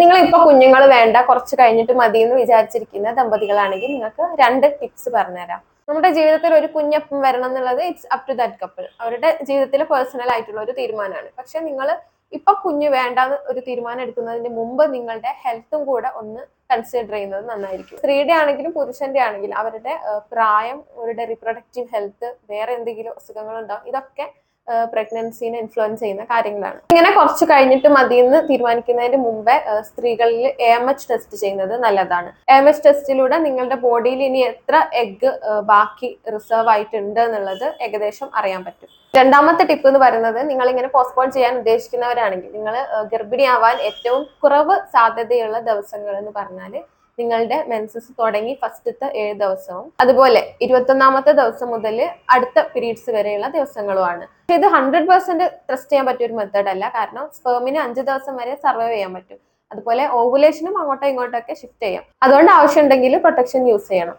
നിങ്ങൾ ഇപ്പൊ കുഞ്ഞുങ്ങൾ വേണ്ട കുറച്ച് കഴിഞ്ഞിട്ട് മതി എന്ന് വിചാരിച്ചിരിക്കുന്ന ദമ്പതികളാണെങ്കിൽ നിങ്ങൾക്ക് രണ്ട് ടിപ്സ് പറഞ്ഞുതരാം. നമ്മുടെ ജീവിതത്തിൽ ഒരു കുഞ്ഞപ്പം വരണം എന്നുള്ളത് it's up to that couple അവരുടെ ജീവിതത്തിൽ പേഴ്സണൽ ആയിട്ടുള്ള ഒരു തീരുമാനമാണ്. പക്ഷെ നിങ്ങൾ ഇപ്പൊ കുഞ്ഞ് വേണ്ട ഒരു തീരുമാനം എടുക്കുന്നതിന് മുമ്പ് നിങ്ങളുടെ ഹെൽത്തും കൂടെ ഒന്ന് കൺസിഡർ ചെയ്യുന്നത് നന്നായിരിക്കും. സ്ത്രീയുടെ ആണെങ്കിലും പുരുഷന്റെ ആണെങ്കിലും അവരുടെ പ്രായം അവരുടെ റിപ്രൊഡക്റ്റീവ് ഹെൽത്ത് വേറെ എന്തെങ്കിലും അസുഖങ്ങളുണ്ടാവും ഇതൊക്കെ പ്രഗ്നൻസിനെ ഇൻഫ്ലുവൻസ് ചെയ്യുന്ന കാര്യങ്ങളാണ്. ഇങ്ങനെ കുറച്ച് കഴിഞ്ഞിട്ട് മതി എന്ന് തീരുമാനിക്കുന്നതിന് മുമ്പേ സ്ത്രീകളിൽ എ എം എച്ച് ടെസ്റ്റ് ചെയ്യുന്നത് നല്ലതാണ്. എ എം എച്ച് ടെസ്റ്റിലൂടെ നിങ്ങളുടെ ബോഡിയിൽ ഇനി എത്ര എഗ് ബാക്കി റിസർവ് ആയിട്ടുണ്ട് എന്നുള്ളത് ഏകദേശം അറിയാൻ പറ്റും. രണ്ടാമത്തെ ടിപ്പ് എന്ന് പറയുന്നത് നിങ്ങൾ ഇങ്ങനെ പോസ്റ്റ്പോൺ ചെയ്യാൻ ഉദ്ദേശിക്കുന്നവരാണെങ്കിൽ നിങ്ങൾ ഗർഭിണിയാവാൻ ഏറ്റവും കുറവ് സാധ്യതയുള്ള ദിവസങ്ങൾ എന്ന് പറഞ്ഞാൽ നിങ്ങളുടെ മെൻസസ് തുടങ്ങി ഫസ്റ്റത്തെ ഏഴ് ദിവസവും. അതുപോലെ ഇരുപത്തൊന്നാമത്തെ ദിവസം മുതൽ അടുത്ത പീരീഡ്സ് വരെയുള്ള ദിവസങ്ങളുമാണ്. പക്ഷെ ഇത് ഹൺഡ്രഡ് പെർസെന്റ് ട്രസ്റ്റ് ചെയ്യാൻ പറ്റിയ ഒരു മെത്തേഡ് അല്ല. കാരണം സ്പേമിന് അഞ്ച് ദിവസം വരെ സർവൈവ് ചെയ്യാൻ പറ്റും. അതുപോലെ ഓവുലേഷനും അങ്ങോട്ടോ ഇങ്ങോട്ടോ ഒക്കെ ഷിഫ്റ്റ് ചെയ്യാം. അതുകൊണ്ട് ആവശ്യമുണ്ടെങ്കിൽ പ്രൊട്ടക്ഷൻ യൂസ് ചെയ്യണം.